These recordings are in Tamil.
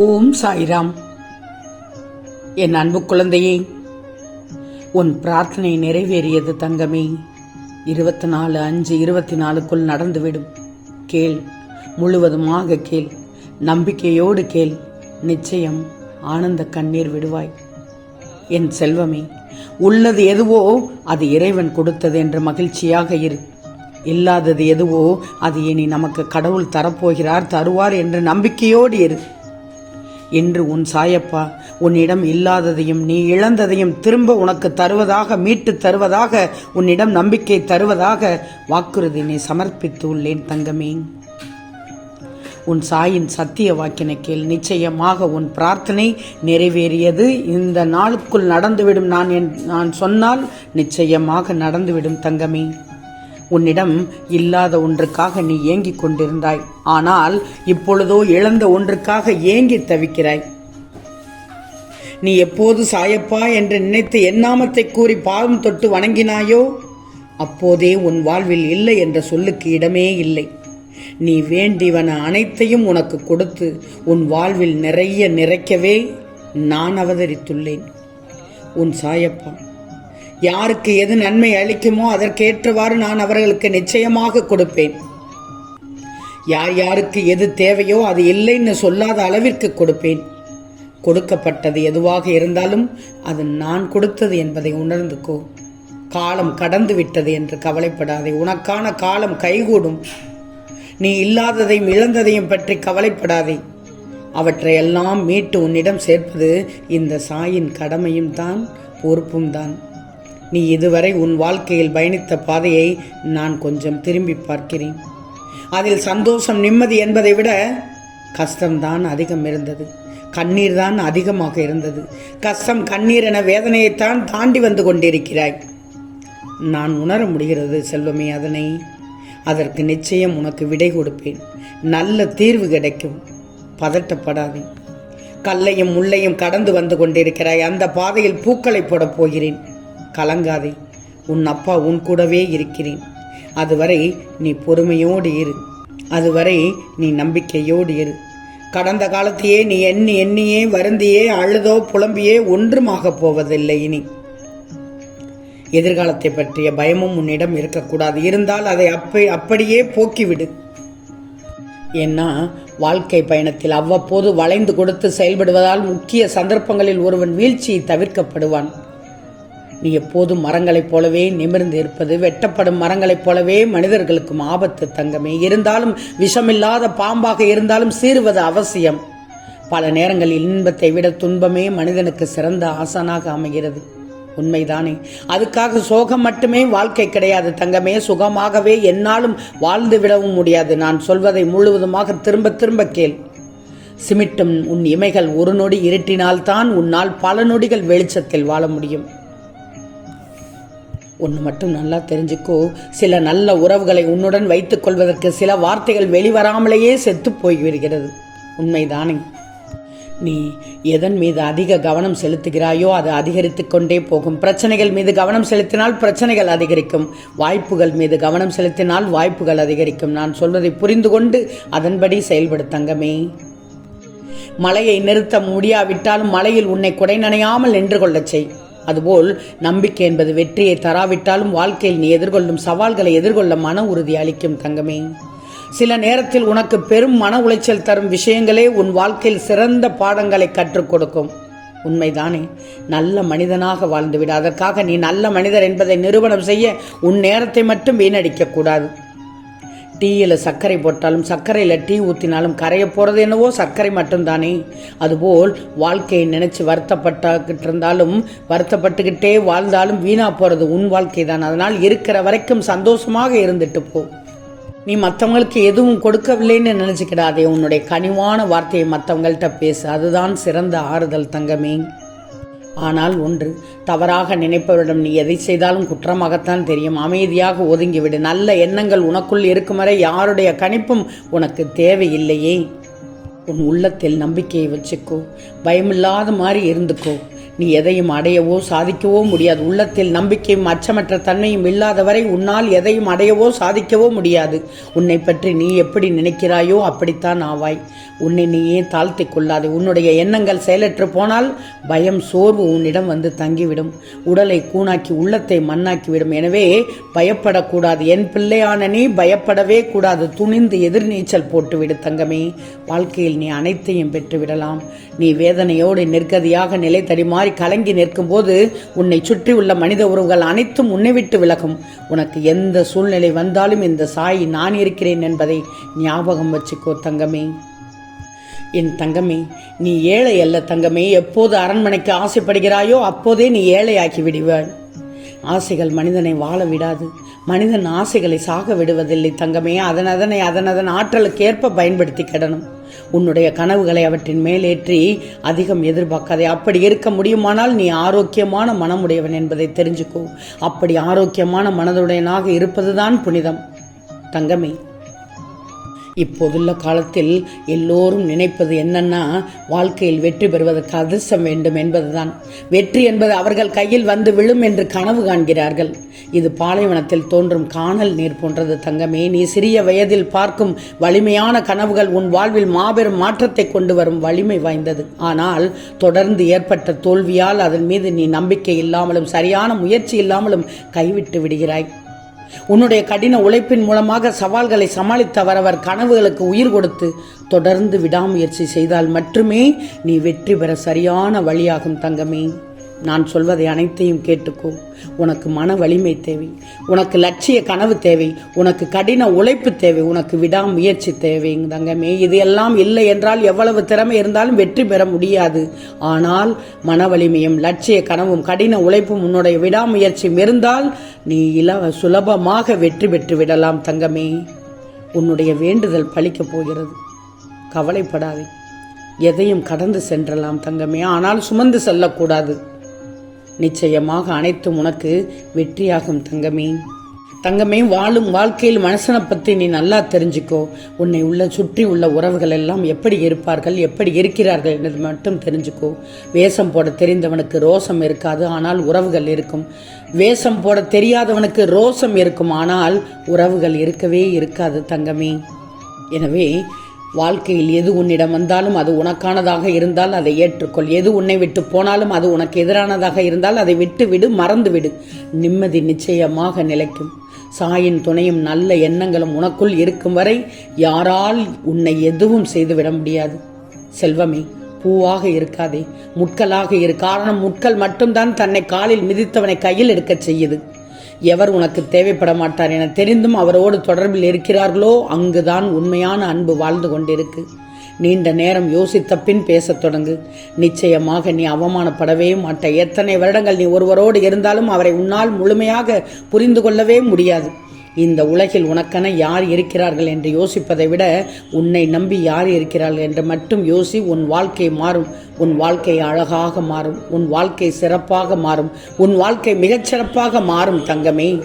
ஓம் சாய்ராம். என் அன்பு குழந்தையே உன் பிரார்த்தனை நிறைவேறியது தங்கமே. இருபத்தி நாலு அஞ்சு இருபத்தி நாலுக்குள் நடந்துவிடும். கேள் முழுவதுமாக கேள் நம்பிக்கையோடு கேள் நிச்சயம் ஆனந்த கண்ணீர் விடுவாய். என் செல்வமே உள்ளது எதுவோ அது இறைவன் கொடுத்தது என்று மகிழ்ச்சியாக இரு. இல்லாதது எதுவோ அது இனி நமக்கு கடவுள் தரப்போகிறார் தருவார் என்ற நம்பிக்கையோடு இரு. இன்று உன் சாயப்பா உன்னிடம் இல்லாததையும் நீ இழந்ததையும் திரும்ப உனக்கு தருவதாக மீட்டு தருவதாக உன்னிடம் நம்பிக்கை தருவதாக வாக்குறுதி நீ சமர்ப்பித்து உள்ளேன் தங்கமே. உன் சாயின் சத்திய வாக்கினை கேள். நிச்சயமாக உன் பிரார்த்தனை நிறைவேறியது. இந்த நாளுக்குள் நடந்துவிடும் நான் என் நான் சொன்னால் நிச்சயமாக நடந்துவிடும் தங்கமே. உன்னிடம் இல்லாத ஒன்றுக்காக நீ ஏங்கிக் கொண்டிருந்தாய். ஆனால் இப்பொழுதோ இழந்த ஒன்றுக்காக ஏங்கி தவிக்கிறாய். நீ எப்போது சாயப்பா என்று நினைத்து எண்ணாமத்தை கூறி பாவம் தொட்டு வணங்கினாயோ அப்போதே உன் வாழ்வில் இல்லை என்ற சொல்லுக்கு இடமே இல்லை. நீ வேண்டிவன அனைத்தையும் உனக்கு கொடுத்து உன் வாழ்வில் நிறைய நிறைக்கவே நான் அவதரித்துள்ளேன். உன் சாயப்பா யாருக்கு எது நன்மை அளிக்குமோ அதற்கேற்றவாறு நான் அவர்களுக்கு நிச்சயமாக கொடுப்பேன். யார் யாருக்கு எது தேவையோ அது இல்லைன்னு சொல்லாத அளவிற்கு கொடுப்பேன். கொடுக்கப்பட்டது எதுவாக இருந்தாலும் அது நான் கொடுத்தது என்பதை உணர்ந்துக்கோ. காலம் கடந்து விட்டது என்று கவலைப்படாதே. உனக்கான காலம் கைகூடும். நீ இல்லாததையும் இழந்ததையும் பற்றி கவலைப்படாதே. அவற்றையெல்லாம் மீட்டு உன்னிடம் சேர்ப்பது இந்த சாயின் கடமையும் தான் பொறுப்பும் தான் நீ இதுவரை உன் வாழ்க்கையில் பயணித்த பாதையை நான் கொஞ்சம் திரும்பி பார்க்கிறேன். அதில் சந்தோஷம் நிம்மதி என்பதை விட கஷ்டம்தான் அதிகம் இருந்தது. கண்ணீர் தான் அதிகமாக இருந்தது. கஷ்டம் கண்ணீர் என வேதனையைத்தான் தாண்டி வந்து கொண்டிருக்கிறாய். நான் உணர முடிகிறது செல்வமே அதனை. அதற்கு நிச்சயம் உனக்கு விடை கொடுப்பேன். நல்ல தீர்வு கிடைக்கும். பதட்டப்படாதே. கல்லையும் முள்ளையும் கடந்து வந்து கொண்டிருக்கிறாய். அந்த பாதையில் பூக்களை போடப் போகிறேன். கலங்காதே. உன் அப்பா உன் கூடவே இருக்கிறேன். அதுவரை நீ பொறுமையோடு இரு. அதுவரை நீ நம்பிக்கையோடு இரு. கடந்த காலத்தையே நீ எண்ணி எண்ணியே வருந்தியே அழுதோ புலம்பியே ஒன்றுமாக போவதில்லை இனி. எதிர்காலத்தை பற்றிய பயமும் உன்னிடம் இருக்கக்கூடாது. இருந்தால் அதை அப்ப அப்படியே போக்கிவிடு. ஏன்னா வாழ்க்கை பயணத்தில் அவ்வப்போது வளைந்து கொடுத்து செயல்படுவதால் முக்கிய சந்தர்ப்பங்களில் ஒருவன் வீழ்ச்சியை தவிர்க்கப்படுவான். நீ எப்போதும் மரங்களைப் போலவே நிமிர்ந்து இருப்பது வெட்டப்படும் மரங்களைப் போலவே மனிதர்களுக்கும் ஆபத்து தங்கமே. இருந்தாலும் விஷமில்லாத பாம்பாக இருந்தாலும் சீருவது அவசியம். பல நேரங்களில் இன்பத்தை விட துன்பமே மனிதனுக்கு சிறந்த ஆசனாக அமைகிறது. உண்மைதானே? அதுக்காக சோகம் மட்டுமே வாழ்க்கை கிடையாது தங்கமே. சுகமாகவே என்னாலும் வாழ்ந்து விடவும் முடியாது. நான் சொல்வதை முழுவதுமாக திரும்ப திரும்ப கேள். சிமிட்டும் உன் இமைகள் ஒரு நொடி இருட்டினால்தான் உன்னால் பல நொடிகள் வெளிச்சத்தில் வாழ முடியும். ஒன்று மட்டும் நல்லா தெரிஞ்சுக்கோ. சில நல்ல உறவுகளை உன்னுடன் வைத்துக் கொள்வதற்கு சில வார்த்தைகள் வெளிவராமலேயே செத்து போய்விடுகிறது. உண்மைதானே? நீ எதன் மீது அதிக கவனம் செலுத்துகிறாயோ அது அதிகரித்து கொண்டே போகும். பிரச்சனைகள் மீது கவனம் செலுத்தினால் பிரச்சனைகள் அதிகரிக்கும். வாய்ப்புகள் மீது கவனம் செலுத்தினால் வாய்ப்புகள் அதிகரிக்கும். நான் சொல்வதை புரிந்து கொண்டு அதன்படி செயல்படு தங்கமே. மழையை நிறுத்த முடியாவிட்டாலும் மழையில் உன்னை குடை நனையாமல் நின்று கொள்ளச் செய். அதுபோல் நம்பிக்கை என்பது வெற்றியை தராவிட்டாலும் வாழ்க்கையில் நீ எதிர்கொள்ளும் சவால்களை எதிர்கொள்ள மன உறுதி அளிக்கும் தங்கமே. சில நேரத்தில் உனக்கு பெரும் மன உளைச்சல் தரும் விஷயங்களே உன் வாழ்க்கையில் சிறந்த பாடங்களை கற்றுக் கொடுக்கும். உண்மைதானே? நல்ல மனிதனாக வாழ்ந்துவிட. அதற்காக நீ நல்ல மனிதர் என்பதை நிரூபணம் செய்ய உன் நேரத்தை மட்டும் வீணடிக்க கூடாது. டீயில் சர்க்கரை போட்டாலும் சர்க்கரையில் டீ ஊற்றினாலும் கரைய போகிறது என்னவோ சர்க்கரை மட்டும்தானே? அதுபோல் வாழ்க்கையை நினச்சி வருத்தப்பட்டுக்கிட்டு இருந்தாலும் வருத்தப்பட்டுக்கிட்டே வாழ்ந்தாலும் வீணா போகிறது உன் வாழ்க்கை தான் அதனால் இருக்கிற வரைக்கும் சந்தோஷமாக இருந்துட்டு போ. நீ மற்றவங்களுக்கு எதுவும் கொடுக்கவில்லைன்னு நினச்சிக்கிடாதே. உன்னுடைய கனிவான வார்த்தையை மற்றவங்கள்ட்ட பேசு. அதுதான் சிறந்த ஆறுதல் தங்கமே. ஆனால் ஒன்று தவறாக நினைப்பவரிடம் நீ எதை செய்தாலும் குற்றமாகத்தான் தெரியும். அமைதியாக ஒதுங்கிவிடு. நல்ல எண்ணங்கள் உனக்குள் இருக்கும் வரை யாருடைய கணிப்பும் உனக்கு தேவையில்லையே. உன் உள்ளத்தில் நம்பிக்கையை வச்சுக்கோ. பயமில்லாத மாதிரி இருந்துக்கோ. நீ எதையும் அடையவோ சாதிக்கவோ முடியாது. உள்ளத்தில் நம்பிக்கையும் அச்சமற்ற தன்மையும் இல்லாதவரை உன்னால் எதையும் அடையவோ சாதிக்கவோ முடியாது. உன்னை பற்றி நீ எப்படி நினைக்கிறாயோ அப்படித்தான் ஆவாய். உன்னை நீயே தாழ்த்தி கொள்ளாது. உன்னுடைய எண்ணங்கள் செயலற்று போனால் பயம் சோர்வு உன்னிடம் வந்து தங்கிவிடும். உடலை கூணாக்கி உள்ளத்தை மண்ணாக்கிவிடும். எனவே பயப்படக்கூடாது. என் பிள்ளையான நீ பயப்படவே கூடாது. துணிந்து எதிர்நீச்சல் போட்டுவிடு தங்கமே. வாழ்க்கையில் நீ அனைத்தையும் பெற்றுவிடலாம். நீ வேதனையோடு நிற்கதியாக நிலை தடிமாறி கலங்கி நிற்கும்போது உன்னை சுற்றி உள்ள மனித உறவுகள் அனைத்தும் உன்னை விட்டு விலகும். உனக்கு எந்த சூழ்நிலை வந்தாலும் இந்த சாய் நான் இருக்கிறேன் என்பதை ஞாபகம் வச்சுக்கோ தங்கமே. என் தங்கமே நீ ஏழை அல்ல தங்கமே. எப்போது அரண்மனைக்கு ஆசைப்படுகிறாயோ அப்போதே நீ ஏழையாக்கி விடுவாள் ஆசைகள் மனிதனை வாழ விடாது. மனிதன் ஆசைகளை சாக விடுவதில்லை தங்கமே. அதன் அதனை அதன் அதன் ஆற்றலுக்கு ஏற்ப பயன்படுத்தி கிடணும் உன்னுடைய கனவுகளை அவற்றின் மேலேற்றி அதிகம் எதிர்பார்க்காதே. அப்படி இருக்க முடியுமானால் நீ ஆரோக்கியமான மனமுடையவன் என்பதை தெரிஞ்சுக்கோ. அப்படி ஆரோக்கியமான மனதுடையனாக இருப்பதுதான் புனிதம். தங்கமே இப்போதுள்ள காலத்தில் எல்லோரும் நினைப்பது என்னன்னா வாழ்க்கையில் வெற்றி பெறுவதற்கு அதிர்ஷ்டம் வேண்டும் என்பதுதான். வெற்றி என்பது அவர்கள் கையில் வந்து விழும் என்று கனவு காண்கிறார்கள். இது பாலைவனத்தில் தோன்றும் காணல் நீர் போன்றது தங்கமே. நீ சிறிய வயதில் பார்க்கும் வலிமையான கனவுகள் உன் வாழ்வில் மாபெரும் மாற்றத்தை கொண்டு வரும் வலிமை வாய்ந்தது. ஆனால் தொடர்ந்து ஏற்பட்ட தோல்வியால் அதன் மீது நீ நம்பிக்கை இல்லாமலும் சரியான முயற்சி இல்லாமலும் கைவிட்டு விடுகிறாய். உன்னுடைய கடின உழைப்பின் மூலமாக சவால்களை சமாளித்த வரவர் கனவுகளுக்கு உயிர் கொடுத்து தொடர்ந்து விடாமுயற்சி செய்தால் மட்டுமே நீ வெற்றி பெற சரியான வழியாகும் தங்கமே. நான் சொல்வதை அனைத்தையும் கேட்டுக்கோ. உனக்கு மன வலிமை தேவை. உனக்கு லட்சிய கனவு தேவை. உனக்கு கடின உழைப்பு தேவை. உனக்கு விடாமுயற்சி தேவை. தங்கமே இது எல்லாம் இல்லை என்றால் எவ்வளவு திறமை இருந்தாலும் வெற்றி பெற முடியாது. ஆனால் மன வலிமையும் லட்சிய கனவும் கடின உழைப்பும் உன்னுடைய விடாமுயற்சியும் இருந்தால் நீ இல சுலபமாக வெற்றி பெற்று விடலாம் தங்கமே. உன்னுடைய வேண்டுதல் பழிக்கப் போகிறது. கவலைப்படாதே. எதையும் கடந்து சென்றலாம் தங்கமே. ஆனால் சுமந்து செல்லக்கூடாது. நிச்சயமாக அனைத்தும் உனக்கு வெற்றியாகும் தங்கமே. தங்கமே வாழும் வாழ்க்கையில் மனுஷனை பற்றி நீ நல்லா தெரிஞ்சுக்கோ. உன்னை உள்ள சுற்றி உள்ள உறவுகள் எல்லாம் எப்படி இருப்பார்கள் எப்படி இருக்கிறார்கள் என்பது மட்டும் தெரிஞ்சுக்கோ. வேஷம் போட தெரிந்தவனுக்கு ரோசம் இருக்காது ஆனால் உறவுகள் இருக்கும். வேஷம் போட தெரியாதவனுக்கு ரோசம் இருக்கும் ஆனால் உறவுகள் இருக்கவே இருக்காது தங்கமே. எனவே வாழ்க்கையில் எது உன்னிடம் வந்தாலும் அது உனக்கானதாக இருந்தால் அதை ஏற்றுக்கொள். எது உன்னை விட்டு போனாலும் அது உனக்கு எதிரானதாக இருந்தால் அதை விட்டு விடு மறந்து விடு நிம்மதி நிச்சயமாக நிலைக்கும். சாயின் துணையும் நல்ல எண்ணங்களும் உனக்குள் இருக்கும் வரை யாரால் உன்னை எதுவும் செய்துவிட முடியாது. செல்வமே பூவாக இருக்காதே. முட்களாக இரு. காரணம் முட்கள் மட்டும்தான் தன்னை காலில் மிதித்தவனை கையில் எடுக்கச் செய்யுது. எவர் உனக்கு தேவைப்பட மாட்டார் என தெரிந்தும் அவரோடு தொடர்பில் இருக்கிறார்களோ அங்குதான் உண்மையான அன்பு வாழ்ந்து கொண்டிருக்கு. நீண்ட நேரம் யோசித்த பின் பேசத் தொடங்கு. நிச்சயமாக நீ அவமானப்படவே மாட்டாய். எத்தனை வருடங்கள் நீ ஒருவரோடு இருந்தாலும் அவரை உன்னால் முழுமையாக புரிந்து கொள்ளவே முடியாது. இந்த உலகில் உனக்கென யார் இருக்கிறார்கள் என்று யோசிப்பதை விட உன்னை நம்பி யார் இருக்கிறார்கள் என்று மட்டும் யோசி உன் வாழ்க்கை மாறும். உன் வாழ்க்கை அழகாக மாறும். உன் வாழ்க்கை சிறப்பாக மாறும். உன் வாழ்க்கை மிகச்சிறப்பாக மாறும் தங்கமே.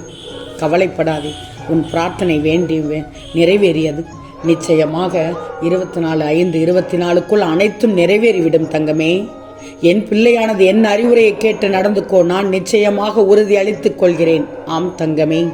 கவலைப்படாதே. உன் பிரார்த்தனை வேண்டி வே- நிறைவேறியது. நிச்சயமாக இருபத்தி நாலு ஐந்து இருபத்தி நாலுக்குள் அனைத்தும் நிறைவேறிவிடும் தங்கமே. என் பிள்ளையானது என் அறிவுரையை கேட்டு நடந்துக்கோ. நான் நிச்சயமாக உறுதி அளித்துக் கொள்கிறேன். ஆம் தங்கமே.